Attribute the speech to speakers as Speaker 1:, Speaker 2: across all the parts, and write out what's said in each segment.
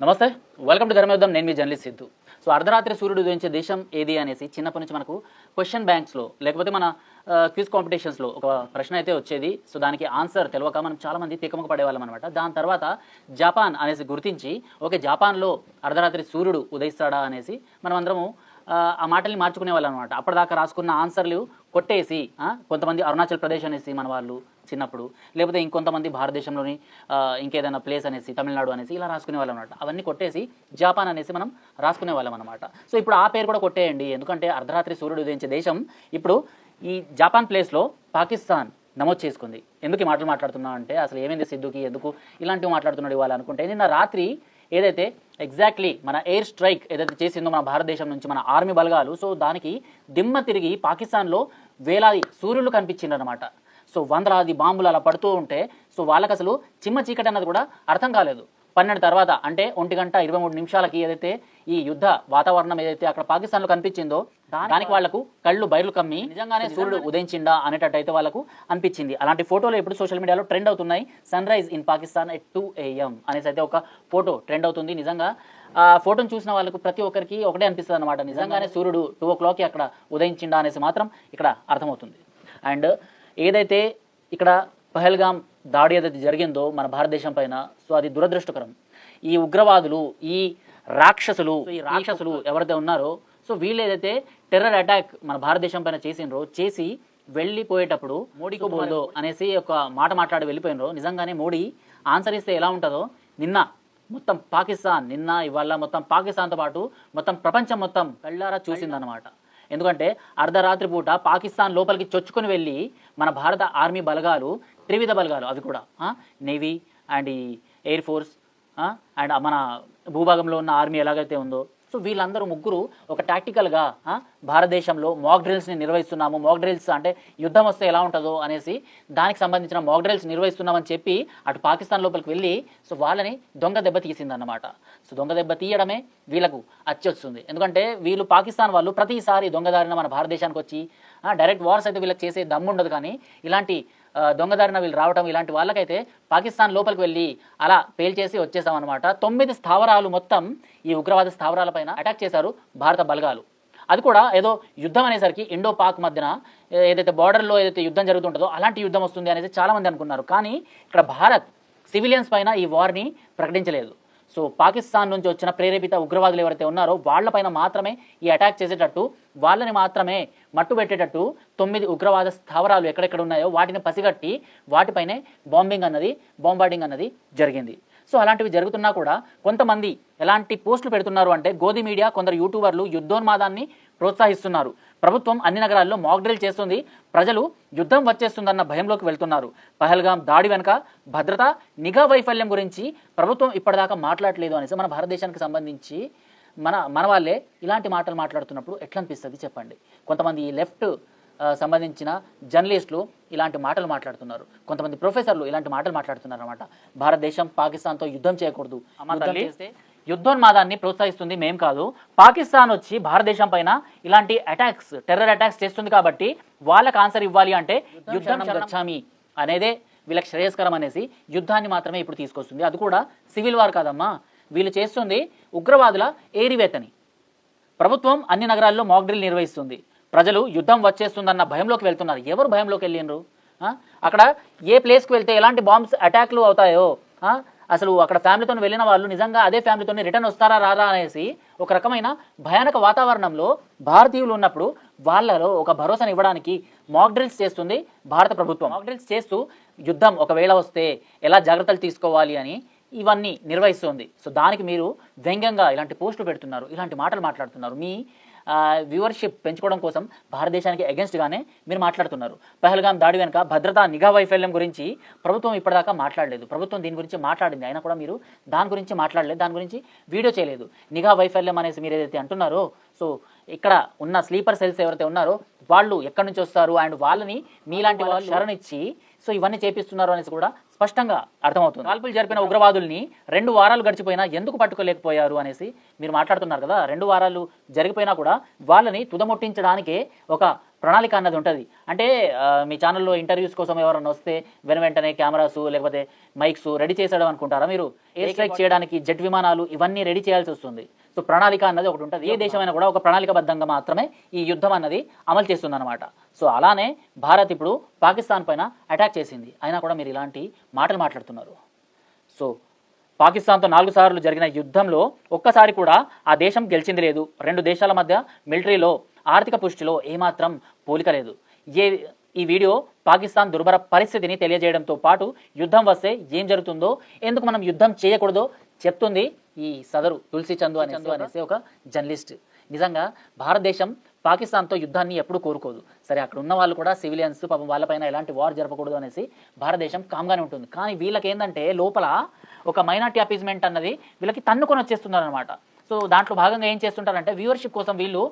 Speaker 1: నమస్తే welcome to గరమయుద్ధం నేను మీ journalist Siddhu. So అర్ధరాత్రి సూర్యుడు ఉదయించే దేశం ఏది అనేసి చిన్నప్పటి నుంచి మనకు క్వశ్చన్ బ్యాంక్స్లో లేకపోతే మన క్విజ్ కాంపిటీషన్స్లో ఒక ప్రశ్న అయితే వచ్చేది. సో దానికి ఆన్సర్ తెలియక మనం చాలామంది తికమక పడేవాళ్ళం అనమాట దాని తర్వాత జపాన్ అనేసి గుర్తించి ఓకే జపాన్లో అర్ధరాత్రి సూర్యుడు ఉదయిస్తాడా అనేసి మనం అందరము ఆ, ఆ మాటల్ని మార్చుకునే వాళ్ళు అనమాట అప్పటిదాకా రాసుకున్న ఆన్సర్లు కొట్టేసి కొంతమంది అరుణాచల్ ప్రదేశ్ అనేసి మన వాళ్ళు చిన్నప్పుడు లేకపోతే ఇంకొంతమంది భారతదేశంలోని ఇంకేదైనా ప్లేస్ అనేసి తమిళనాడు అనేసి ఇలా రాసుకునే వాళ్ళం అనమాట అవన్నీ కొట్టేసి జపాన్ అనేసి మనం రాసుకునే వాళ్ళం అనమాట సో ఇప్పుడు ఆ పేరు కూడా కొట్టేయండి. ఎందుకంటే అర్ధరాత్రి సూర్యుడు ఉదయించే దేశం. ఇప్పుడు ఈ జపాన్ ప్లేస్లో పాకిస్తాన్ నమోదు చేసుకుంది. ఎందుకు ఈ మాటలు మాట్లాడుతున్నా అంటే అసలు ఏమైంది సిద్ధుకి? ఎందుకు ఇలాంటివి మాట్లాడుతున్నాడు ఇవాళ అనుకుంటే నిన్న రాత్రి ఏదైతే ఎగ్జాక్ట్లీ మన ఎయిర్ స్ట్రైక్ ఏదైతే చేసిందో మన భారతదేశం నుంచి మన ఆర్మీ బలగాలు సో దానికి దిమ్మ తిరిగి పాకిస్తాన్లో వేలాది సూర్యులు కనిపించిందనమాట సో వందలాది బాంబులు అలా పడుతూ ఉంటే సో వాళ్ళకి అసలు చిమ్మ చీకటి అన్నది కూడా అర్థం కాలేదు. పన్నెండు తర్వాత అంటే ఒంటి గంట ఇరవై మూడు నిమిషాలకి ఏదైతే ఈ యుద్ధ వాతావరణం ఏదైతే అక్కడ పాకిస్తాన్లో కనిపించిందో దానికి వాళ్ళకు కళ్ళు బయలు కమ్మి నిజంగానే సూర్యుడు ఉదయించిందా అనేటట్టు అయితే వాళ్ళకు అనిపించింది. అలాంటి ఫోటోలు ఇప్పుడు సోషల్ మీడియాలో ట్రెండ్ అవుతున్నాయి. Sunrise in Pakistan at two AM అనేసి అయితే ఒక ఫోటో ట్రెండ్ అవుతుంది. నిజంగా ఆ ఫోటోను చూసిన వాళ్ళకు ప్రతి ఒక్కరికి ఒకటే అనిపిస్తుంది అనమాట నిజంగానే సూర్యుడు టూ ఓ క్లాక్కి అక్కడ ఉదయించిండా అనేసి మాత్రం ఇక్కడ అర్థమవుతుంది. అండ్ ఏదైతే ఇక్కడ పహల్గాం దాడి ఏదైతే జరిగిందో మన భారతదేశం పైన సో అది దురదృష్టకరం. ఈ ఉగ్రవాదులు ఈ రాక్షసులు ఈ రాక్షసులు ఎవరైతే ఉన్నారో సో వీళ్ళు ఏదైతే టెర్రర్ అటాక్ మన భారతదేశం పైన చేసిండ్రో చేసి వెళ్ళిపోయేటప్పుడు మోడీకి బోల్దో అనేసి ఒక మాట మాట్లాడి వెళ్ళిపోయినరో నిజంగానే మోడీ ఆన్సర్ ఇస్తే ఎలా ఉంటుందో నిన్న మొత్తం పాకిస్తాన్ నిన్న ఇవాళ మొత్తం పాకిస్తాన్తో పాటు మొత్తం ప్రపంచం మొత్తం కళ్ళారా చూసిందనమాట ఎందుకంటే అర్ధరాత్రి పూట పాకిస్తాన్ లోపలికి చొచ్చుకొని వెళ్ళి మన భారత ఆర్మీ బలగాలు త్రివిధ బలగాలు అవి కూడా నేవీ అండ్ ఈ ఎయిర్ ఫోర్స్ అండ్ మన భూభాగంలో ఉన్న ఆర్మీ ఎలాగైతే ఉందో సో వీళ్ళందరూ ముగ్గురు ఒక టాక్టికల్గా భారతదేశంలో మాక్ డ్రిల్స్ని నిర్వహిస్తున్నాము. మాక్ డ్రిల్స్ అంటే యుద్ధం వస్తే ఎలా ఉంటుందో అనేసి దానికి సంబంధించిన మాక్ డ్రిల్స్ నిర్వహిస్తున్నామని చెప్పి అటు పాకిస్తాన్ లోపలికి వెళ్ళి సో వాళ్ళని దొంగ దెబ్బ తీసిందన్నమాట. సో దొంగ దెబ్బ తీయడమే వీళ్ళకు అచ్చొస్తుంది ఎందుకంటే వీళ్ళు పాకిస్తాన్ వాళ్ళు ప్రతిసారి దొంగదారిన మన భారతదేశానికి వచ్చి డైరెక్ట్ వార్స్ అయితే వీళ్ళకి చేసే దమ్ముండదు కానీ ఇలాంటి దొంగదారిన వీళ్ళు రావడం ఇలాంటి వాళ్ళకైతే పాకిస్తాన్ లోపలికి వెళ్ళి అలా పేల్చేసి వచ్చేసామన్నమాట. తొమ్మిది స్థావరాలు మొత్తం ఈ ఉగ్రవాద స్థావరాలపైన అటాక్ చేశారు భారత బలగాలు. అది కూడా ఏదో యుద్ధం అనేసరికి ఇండో పాక్ మధ్యన ఏదైతే బార్డర్లో ఏదైతే యుద్ధం జరుగుతుంటుందో అలాంటి యుద్ధం వస్తుంది అనేసి చాలామంది అనుకున్నారు. కానీ ఇక్కడ భారత్ సివిలియన్స్ పైన ఈ వార్ని ప్రకటించలేదు. సో పాకిస్తాన్ నుంచి వచ్చిన ప్రేరేపిత ఉగ్రవాదులు ఎవరైతే ఉన్నారో వాళ్ళపైన మాత్రమే ఈ అటాక్ చేసేటట్టు వాళ్ళని మాత్రమే మట్టు పెట్టేటట్టు తొమ్మిది ఉగ్రవాద స్థావరాలు ఎక్కడెక్కడ ఉన్నాయో వాటిని పసిగట్టి వాటిపైనే బాంబింగ్ అన్నది బాంబార్డింగ్ అన్నది జరిగింది. సో అలాంటివి జరుగుతున్నా కూడా కొంతమంది ఎలాంటి పోస్టులు పెడుతున్నారు అంటే గోధి మీడియా కొందరు యూట్యూబర్లు యుద్ధోన్మాదాన్ని ప్రోత్సహిస్తున్నారు. ప్రభుత్వం అన్ని నగరాల్లో మాక్ డ్రిల్ చేస్తుంది. ప్రజలు యుద్ధం వచ్చేస్తుందన్న భయంలోకి వెళ్తున్నారు. పహల్గాం దాడి వెనుక భద్రత నిఘా వైఫల్యం గురించి ప్రభుత్వం ఇప్పటిదాకా మాట్లాడలేదు అనేసి మన భారతదేశానికి సంబంధించి మన మన వాళ్ళే ఇలాంటి మాటలు మాట్లాడుతున్నప్పుడు ఎట్లా అనిపిస్తుంది చెప్పండి? కొంతమంది ఈ లెఫ్ట్ సంబంధించిన జర్నలిస్టులు ఇలాంటి మాటలు మాట్లాడుతున్నారు. కొంతమంది ప్రొఫెసర్లు ఇలాంటి మాటలు మాట్లాడుతున్నారు అనమాట భారతదేశం పాకిస్తాన్తో యుద్ధం చేయకూడదు. యుద్ధోన్మాదాన్ని ప్రోత్సహిస్తుంది మేం కాదు. పాకిస్తాన్ వచ్చి భారతదేశం పైన ఇలాంటి అటాక్స్ టెర్రర్ అటాక్స్ చేస్తుంది కాబట్టి వాళ్ళకి ఆన్సర్ ఇవ్వాలి అంటే యుద్ధం గచ్చామి అనేదే వీళ్ళకి శ్రేయస్కరం అనేసి యుద్ధాన్ని మాత్రమే ఇప్పుడు తీసుకొస్తుంది. అది కూడా సివిల్ వార్ కాదమ్మా. వీళ్ళు చేస్తుంది ఉగ్రవాదుల ఏరివేతని. ప్రభుత్వం అన్ని నగరాల్లో మాక్ డ్రిల్ నిర్వహిస్తుంది. ప్రజలు యుద్ధం వచ్చేస్తుందన్న భయంలోకి వెళ్తున్నారు. ఎవరు భయంలోకి వెళ్ళిండ్రు? ఆ? అక్కడ ఏ ప్లేస్కి వెళ్తే ఎలాంటి బాంబ్స్ అటాక్లు అవుతాయో? అసలు అక్కడ ఫ్యామిలీతో వెళ్ళిన వాళ్ళు నిజంగా అదే ఫ్యామిలీతో రిటర్న్ వస్తారా రారా అనేసి ఒక రకమైన భయానక వాతావరణంలో భారతీయులు ఉన్నప్పుడు వాళ్ళలో ఒక భరోసాను ఇవ్వడానికి మాక్ డ్రిల్స్ చేస్తుంది భారత ప్రభుత్వం. మాక్ డ్రిల్స్ చేస్తూ యుద్ధం ఒకవేళ వస్తే ఎలా జాగ్రత్తలు తీసుకోవాలి అని ఇవన్నీ నిర్వహిస్తుంది. సో దానికి మీరు వ్యంగ్యంగా ఇలాంటి పోస్టులు పెడుతున్నారు ఇలాంటి మాటలు మాట్లాడుతున్నారు. మీ వ్యూవర్షిప్ పెంచుకోవడం కోసం భారతదేశానికి అగెన్స్ట్గానే మీరు మాట్లాడుతున్నారు. పహల్గాం దాడి వెనుక భద్రతా నిఘా వైఫల్యం గురించి ప్రభుత్వం ఇప్పటిదాకా మాట్లాడలేదు. ప్రభుత్వం దీని గురించి మాట్లాడింది. అయినా కూడా మీరు దాని గురించి మాట్లాడలేదు. దాని గురించి వీడియో చేయలేదు. నిఘా వైఫల్యం అనేసి మీరు ఏదైతే అంటున్నారో సో ఇక్కడ ఉన్న స్లీపర్ సెల్స్ ఎవరైతే ఉన్నారో వాళ్ళు ఎక్కడి నుంచి వస్తారు? అండ్ వాళ్ళని మీలాంటి వాళ్ళు శరణిచ్చి సో ఇవన్నీ చేపిస్తున్నారు అనేసి కూడా స్పష్టంగా అర్థమవుతుంది. కాల్పులు జరిపిన ఉగ్రవాదుల్ని రెండు వారాలు గడిచిపోయినా ఎందుకు పట్టుకోలేకపోయారు అనేసి మీరు మాట్లాడుతున్నారు కదా రెండు వారాలు జరిగిపోయినా కూడా వాళ్ళని తుదముట్టించడానికే ఒక ప్రణాళిక అన్నది ఉంటుంది. అంటే మీ ఛానల్లో ఇంటర్వ్యూస్ కోసం ఎవరైనా వస్తే వెను వెంటనే కెమెరాస్ లేకపోతే మైక్స్ రెడీ చేసేయడం అనుకుంటారా మీరు? ఎయిర్ స్ట్రైక్ చేయడానికి జెట్ విమానాలు ఇవన్నీ రెడీ చేయాల్సి వస్తుంది. సో ప్రణాళిక అన్నది ఒకటి ఉంటుంది. ఏ దేశమైనా కూడా ఒక ప్రణాళికబద్ధంగా మాత్రమే ఈ యుద్ధం అన్నది అమలు చేస్తుందన్నమాట. సో అలానే భారత్ ఇప్పుడు పాకిస్తాన్ పైన అటాక్ చేసింది. అయినా కూడా మీరు ఇలాంటి మాటలు మాట్లాడుతున్నారు. సో పాకిస్తాన్తో నాలుగు సార్లు జరిగిన యుద్ధంలో ఒక్కసారి కూడా ఆ దేశం గెలిచింది లేదు. రెండు దేశాల మధ్య మిలిటరీలో ఆర్థిక పుష్టిలో ఏమాత్రం పోలిక లేదు. ఏ ఈ వీడియో పాకిస్తాన్ దుర్భర పరిస్థితిని తెలియజేయడంతో పాటు యుద్ధం వస్తే ఏం జరుగుతుందో ఎందుకు మనం యుద్ధం చేయకూడదో చెప్తుంది ఈ సదరు తులసి చందు అనేసి అనేసి ఒక జర్నలిస్ట్. నిజంగా భారతదేశం పాకిస్తాన్తో యుద్ధాన్ని ఎప్పుడు కోరుకోదు. సరే అక్కడ ఉన్న వాళ్ళు కూడా సివిలియన్స్ పాపం వాళ్ళపైన ఎలాంటి వార్ జరపకూడదు అనేసి భారతదేశం కామ్గానే ఉంటుంది. కానీ వీళ్ళకి ఏంటంటే లోపల ఒక మైనార్టీ అపీజ్మెంట్ అన్నది వీళ్ళకి తన్నుకొని వచ్చేస్తున్నారు అనమాట సో దాంట్లో భాగంగా ఏం చేస్తుంటారంటే వ్యూవర్షిప్ కోసం వీళ్ళు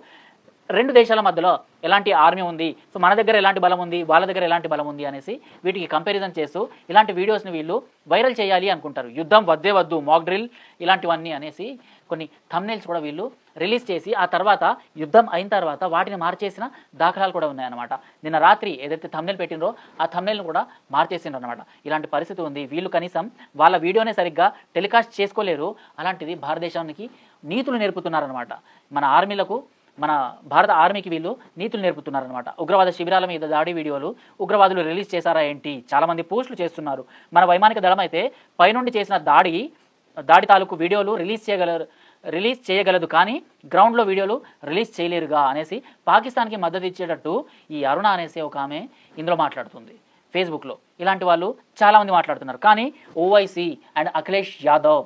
Speaker 1: రెండు దేశాల మధ్యలో ఎలాంటి ఆర్మీ ఉంది? సో మన దగ్గర ఎలాంటి బలం ఉంది? వాళ్ళ దగ్గర ఎలాంటి బలం ఉంది? అనేసి వీటికి కంపారిజన్ చేస్తూ ఇలాంటి వీడియోస్ని వీళ్ళు వైరల్ చేయాలి అనుకుంటారు. యుద్ధం వద్దే వద్దు మాక్ డ్రిల్ ఇలాంటివన్నీ అనేసి కొన్ని థంబ్నైల్స్ కూడా వీళ్ళు రిలీజ్ చేసి ఆ తర్వాత యుద్ధం అయిన తర్వాత వాటిని మార్చేసిన దాఖలాలు కూడా ఉన్నాయన్నమాట. నిన్న రాత్రి ఏదైతే థంబ్నైల్ పెట్టినరో ఆ థంబ్నైల్ని కూడా మార్చేసిండ్రు అనమాట ఇలాంటి పరిస్థితి ఉంది. వీళ్ళు కనీసం వాళ్ళ వీడియోనే సరిగ్గా టెలికాస్ట్ చేసుకోలేరు. అలాంటిది భారతదేశానికి నీతులు నేర్పుతున్నారనమాట మన ఆర్మీలకు మన భారత ఆర్మీకి వీళ్ళు నీతులు నేర్పుతున్నారనమాట ఉగ్రవాద శిబిరాల మీద దాడి వీడియోలు ఉగ్రవాదులు రిలీజ్ చేశారా ఏంటి? చాలామంది పోస్టులు చేస్తున్నారు. మన వైమానిక దళం అయితే పైనుండి చేసిన దాడి దాడి తాలూకు వీడియోలు రిలీజ్ చేయగలరు రిలీజ్ చేయగలదు కానీ గ్రౌండ్లో వీడియోలు రిలీజ్ చేయలేరుగా అనేసి పాకిస్తాన్కి మద్దతు ఇచ్చేటట్టు ఈ అరుణ అనేసి ఒక ఆమె ఇందులో మాట్లాడుతుంది. ఫేస్బుక్లో. ఇలాంటి వాళ్ళు చాలామంది మాట్లాడుతున్నారు. కానీ ఓవైసీ అండ్ అఖిలేష్ యాదవ్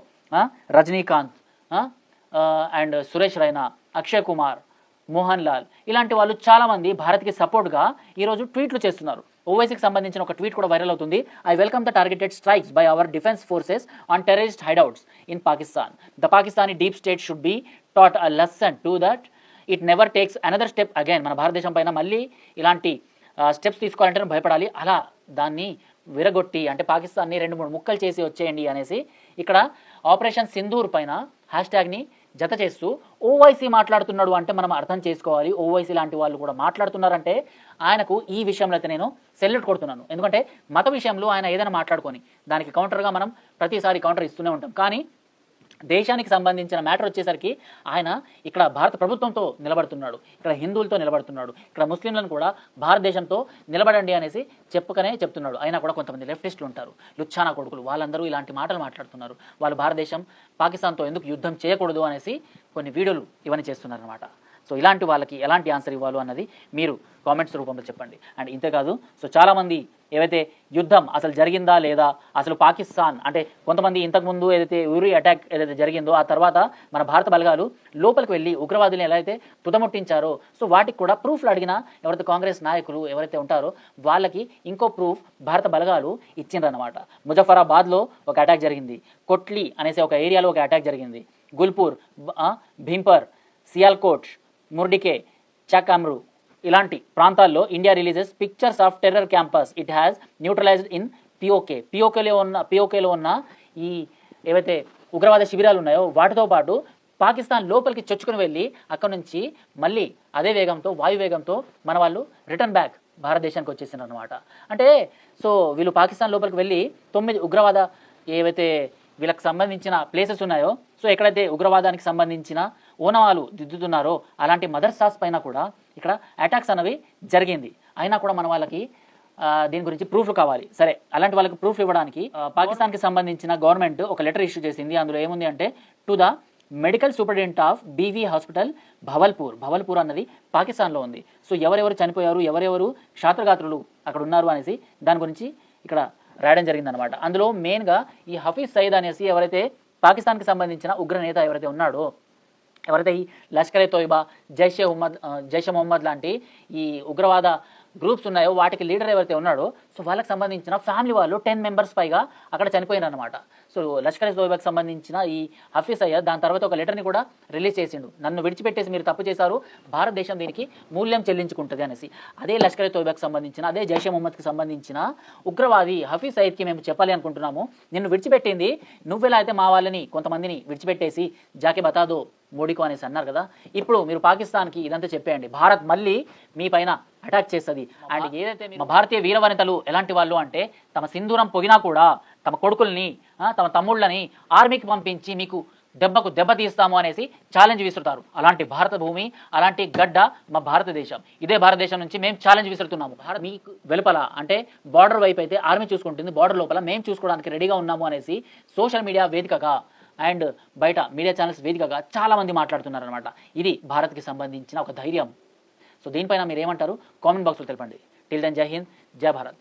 Speaker 1: రజనీకాంత్ అండ్ సురేష్ రైనా అక్షయ్ కుమార్ మోహన్ లాల్. ఇలాంటి వాళ్ళు చాలామంది భారత్కి సపోర్ట్గా ఈరోజు ట్వీట్లు చేస్తున్నారు. ఓవైసీకి సంబంధించిన ఒక ట్వీట్ కూడా వైరల్ అవుతుంది. I welcome the targeted strikes by our defence forces on terrorist hideouts in Pakistan the Pakistani deep state should be taught a lesson to that it never takes another step again మన భారతదేశం పైన మళ్ళీ ఇలాంటి steps తీసుకోవాలంటే భయపడాలి. అలా దాన్ని విరగొట్టి అంటే పాకిస్తాన్ని రెండు మూడు ముక్కలు చేసి వచ్చేయండి అనేసి ఇక్కడ ఆపరేషన్ సింధూర్ పైన హ్యాష్ ట్యాగ్ని జత చేస్తూ ఓవైసీ మాట్లాడుతున్నాడు అంటే మనం అర్థం చేసుకోవాలి. ఓవైసీ లాంటి వాళ్ళు కూడా మాట్లాడుతున్నారంటే ఆయనకు ఈ విషయంలో అయితే నేను సెల్యూట్ కొడుతున్నాను. ఎందుకంటే మత విషయంలో ఆయన ఏదైనా మాట్లాడుకొని దానికి కౌంటర్గా మనం ప్రతిసారి కౌంటర్ ఇస్తూనే ఉంటాం. కానీ దేశానికి సంబంధించిన మ్యాటర్ వచ్చేసరికి ఆయన ఇక్కడ భారత ప్రభుత్వంతో నిలబడుతున్నాడు. ఇక్కడ హిందువులతో నిలబడుతున్నాడు. ఇక్కడ ముస్లింలను కూడా భారతదేశంతో నిలబడండి అనేసి చెప్పుకనే చెప్తున్నాడు. అయినా కూడా కొంతమంది లెఫ్టిస్టులు ఉంటారు. లుచ్చానా కొడుకులు వాళ్ళందరూ ఇలాంటి మాటలు మాట్లాడుతున్నారు. వాళ్ళు భారతదేశం పాకిస్తాన్తో ఎందుకు యుద్ధం చేయకూడదు అనేసి కొన్ని వీడియోలు ఇవన్నీ చేస్తున్నారు అనమాట సో ఇలాంటి వాళ్ళకి ఎలాంటి ఆన్సర్ ఇవ్వాలో అన్నది మీరు కామెంట్స్ రూపంలో చెప్పండి. అండ్ ఇంతేకాదు సో చాలామంది ఏవైతే యుద్ధం అసలు జరిగిందా లేదా అసలు పాకిస్తాన్ అంటే కొంతమంది ఇంతకుముందు ఏదైతే ఉరి అటాక్ ఏదైతే జరిగిందో ఆ తర్వాత మన భారత బలగాలు లోపలికి వెళ్ళి ఉగ్రవాదులను ఎలా అయితే తుదముట్టించారో సో వాటికి కూడా ప్రూఫ్లు అడిగిన ఎవరైతే కాంగ్రెస్ నాయకులు ఎవరైతే ఉంటారో వాళ్ళకి ఇంకో ప్రూఫ్ భారత బలగాలు ఇచ్చిండ్రనమాట ముజఫరాబాద్లో ఒక అటాక్ జరిగింది. కొట్లి అనేసి ఒక ఏరియాలో ఒక అటాక్ జరిగింది. గుల్పూర్ భీంపర్ సియాల్కోట్ ముర్డికే చకమ్రు ఇలాంటి ప్రాంతాల్లో India releases pictures of terror campus it has neutralized in PoK పిఓకేలో ఉన్న పిఓకేలో ఉన్న ఈ ఏవైతే ఉగ్రవాద శిబిరాలు ఉన్నాయో వాటితో పాటు పాకిస్తాన్ లోపలికి చొచ్చుకుని వెళ్ళి అక్కడ నుంచి మళ్ళీ అదే వేగంతో వాయు వేగంతో మన వాళ్ళు రిటర్న్ బ్యాక్ భారతదేశానికి వచ్చేసారు అనమాట అంటే సో వీళ్ళు పాకిస్తాన్ లోపలికి వెళ్ళి తొమ్మిది ఉగ్రవాద ఏవైతే వీళ్ళకి సంబంధించిన ప్లేసెస్ ఉన్నాయో సో ఎక్కడైతే ఉగ్రవాదానికి సంబంధించిన ఓనవాలు దిద్దుతున్నారో అలాంటి మదర్సాస్ పైన కూడా ఇక్కడ అటాక్స్ అనేవి జరిగింది. అయినా కూడా మన వాళ్ళకి దీని గురించి ప్రూఫ్లు కావాలి. సరే అలాంటి వాళ్ళకి ప్రూఫ్లు ఇవ్వడానికి పాకిస్తాన్కి సంబంధించిన గవర్నమెంట్ ఒక లెటర్ ఇష్యూ చేసింది. అందులో ఏముంది అంటే to the medical superintendent of BV hospital Bahawalpur Bahawalpur అన్నది పాకిస్తాన్లో ఉంది. సో ఎవరెవరు చనిపోయారు ఎవరెవరు క్షాత్రగాత్రులు అక్కడ ఉన్నారు అనేసి దాని గురించి ఇక్కడ రాయడం జరిగిందనమాట అందులో మెయిన్గా ఈ హఫీజ్ సయీద్ అనేసి ఎవరైతే పాకిస్తాన్కి సంబంధించిన ఉగ్ర నేత ఎవరైతే ఉన్నాడో ఎవరైతే ఈ లష్కరే తోయిబా జైషే ఉమ్మద్ జైషే మొహమ్మద్ లాంటి ఈ ఉగ్రవాద గ్రూప్స్ ఉన్నాయో వాటికి లీడర్ ఎవరైతే ఉన్నాడో సో వాళ్ళకి సంబంధించిన ఫ్యామిలీ వాళ్ళు టెన్ మెంబర్స్ పైగా అక్కడ చనిపోయినారు అనమాట సో లష్కర్ ఏ తోయిబాకి సంబంధించిన ఈ హఫీజ్ అయ్యర్ దాని తర్వాత ఒక లెటర్ని కూడా రిలీజ్ చేసిండు. నన్ను విడిచిపెట్టేసి మీరు తప్పు చేశారు భారతదేశం దీనికి మూల్యం చెల్లించుకుంటుంది అనేసి. అదే లష్కర్ తోబాకి తోయిబాకి సంబంధించిన అదే జైషే మొహమ్మద్కి సంబంధించిన ఉగ్రవాది హఫీజ్ సయీద్కి మేము చెప్పాలి అనుకుంటున్నాము. నిన్ను విడిచిపెట్టింది నువ్వెలా అయితే మా వాళ్ళని కొంతమందిని విడిచిపెట్టేసి జాకే బతాదో మోడీకు అనేసి అన్నారు కదా. ఇప్పుడు మీరు పాకిస్తాన్కి ఇదంతా చెప్పేయండి. భారత్ మళ్ళీ మీ పైన అటాక్ చేస్తుంది. అండ్ ఏదైతే మా భారతీయ వీరవనితలు ఎలాంటి వాళ్ళు అంటే తమ సింధూరం పొగినా కూడా తమ కొడుకుల్ని తమ తమ్ముళ్ళని ఆర్మీకి పంపించి మీకు దెబ్బకు దెబ్బ తీస్తాము అనేసి ఛాలెంజ్ విసురుతారు. అలాంటి భారత భూమి అలాంటి గడ్డ మా భారతదేశం. ఇదే భారతదేశం నుంచి మేము ఛాలెంజ్ విసురుతున్నాము. భారత్ మీకు వెలుపల అంటే బార్డర్ వైపు అయితే ఆర్మీ చూసుకుంటుంది. బార్డర్ లోపల మేము చూసుకోవడానికి రెడీగా ఉన్నాము అనేసి సోషల్ మీడియా వేదికగా అండ్ బయట మీడియా ఛానల్స్ వేదికగా చాలా మంది మాట్లాడుతున్నారు అనమాట ఇది భారత్కి సంబంధించిన ఒక ధైర్యం. సో దీనిపైన మీరు ఏమంటారు కామెంట్ బాక్స్లో తెలపండి. టిల్ దెన్ జై హింద్ జై భారత్.